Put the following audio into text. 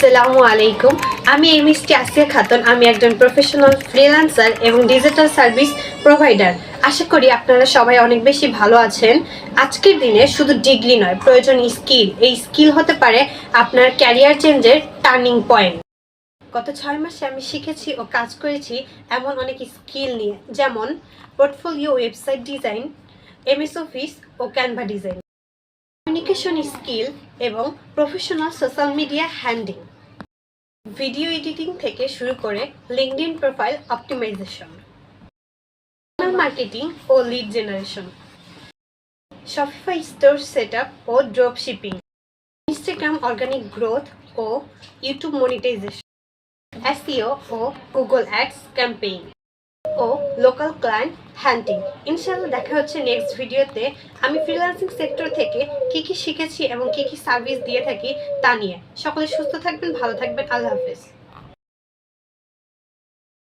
আসসালামু আলাইকুম। আমি M S T Asiya Khatun. আমি একজন প্রফেশনাল ফ্রিল্যান্সার এবং ডিজিটাল সার্ভিস প্রোভাইডার আশা করি আপনারা সবাই অনেক বেশি ভালো আছেন। আজকের দিনে শুধু ডিগ্রি নয়, প্রয়োজন স্কিল এই স্কিল হতে পারে আপনার ক্যারিয়ার চেঞ্জের টার্নিং পয়েন্ট গত ছয় মাসে আমি শিখেছি ও কাজ করেছি এমন অনেক স্কিল নিয়ে, যেমন portfolio website design MS office ও ক্যানভা ডিজাইন কমিউনিকেশন স্কিল এবং professional social media handling video editing থেকে শুরু করে লিঙ্কডইন প্রোফাইল অপটিমাইজেশন মার্কেটিং ও lead generation Shopify store setup ও drop shipping Instagram organic growth ও ইউটিউব মনিটাইজেশন এসইও ও Google ads campaign ও local client hunting ইনশাল্লাহ দেখা হচ্ছে next ভিডিওতে আমি ফ্রিল্যান্সিং সেক্টর থেকে কি কি শিখেছি এবং কি কি সার্ভিস দিয়ে থাকি তা নিয়ে। সকলে সুস্থ থাকবেন, ভালো থাকবেন। আল্লাহ হাফেজ।